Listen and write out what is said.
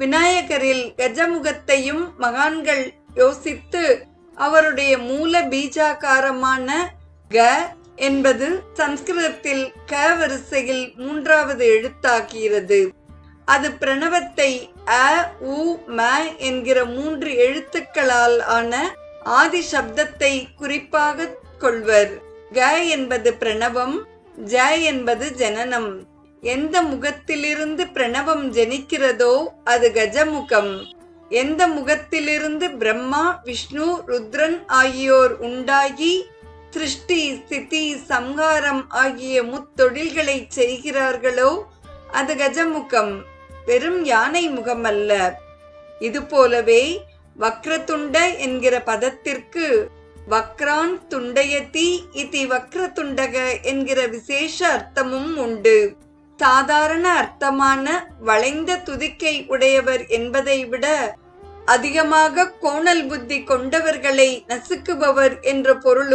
விநாயகரில் கஜமுகத்தையும் மகான்கள் யோசித்து அவருடைய மூல பீஜாகாரமான க என்பது சம்ஸ்கிருதத்தில் க வரிசையில் மூன்றாவது எழுத்தாகிறது. அது பிரணவத்தை அ உ ம என்கிற மூன்று எழுத்துக்களால் ஆன ஆதி சப்தத்தை குறிப்பாக கொள்வர். க என்பது பிரணவம் ஜ என்பது ஜனனம். எந்த முகத்திலிருந்து பிரணவம் ஜனிக்கிறதோ அது கஜமுகம். எந்த முகத்திலிருந்து பிரம்மா விஷ்ணு ருத்ரன் ஆகியோர் உண்டாகி சிருஷ்டி ஸ்திதி சம்ஹாரம் ஆகிய முத்தொழில்களை செய்கிறார்களோ அது கஜமுகம். வெறும் யானை முகம் அல்ல இது போலவே வக்ரதுண்ட என்கிற பதத்திற்கு வக்ரான் துண்டயதி இதி வக்ரதுண்டக என்கிற விசேஷ அர்த்தமும் உண்டு. சாதாரண அர்த்தமான வளைந்த துதிக்கை உடையவர் என்பதை விட அதிகமாக கோணல் புத்தி கொண்டவர்களை நசுக்குபவர் என்ற பொருளும்